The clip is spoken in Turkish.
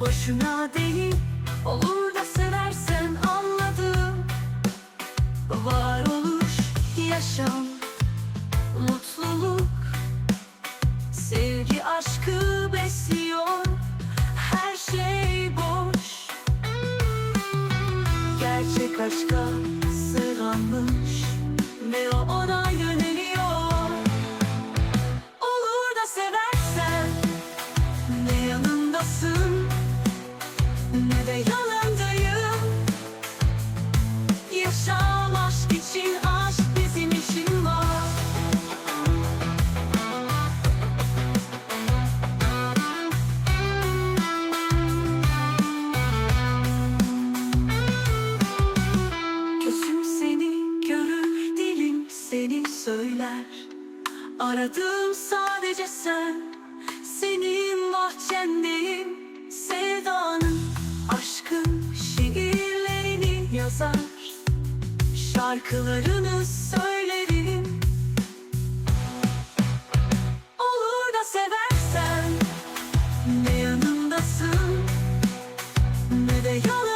Boşuna değil olur da seversen anladım. Varoluş, yaşam, mutluluk. Sevgi aşkı besliyor söyler. Aradım sadece sen Senin bahçendeyim. Sevdanın, aşkın şiirlerini yazar. Şarkılarını söylerim. Olur da seversen Ne yanımdasın Ne de yalan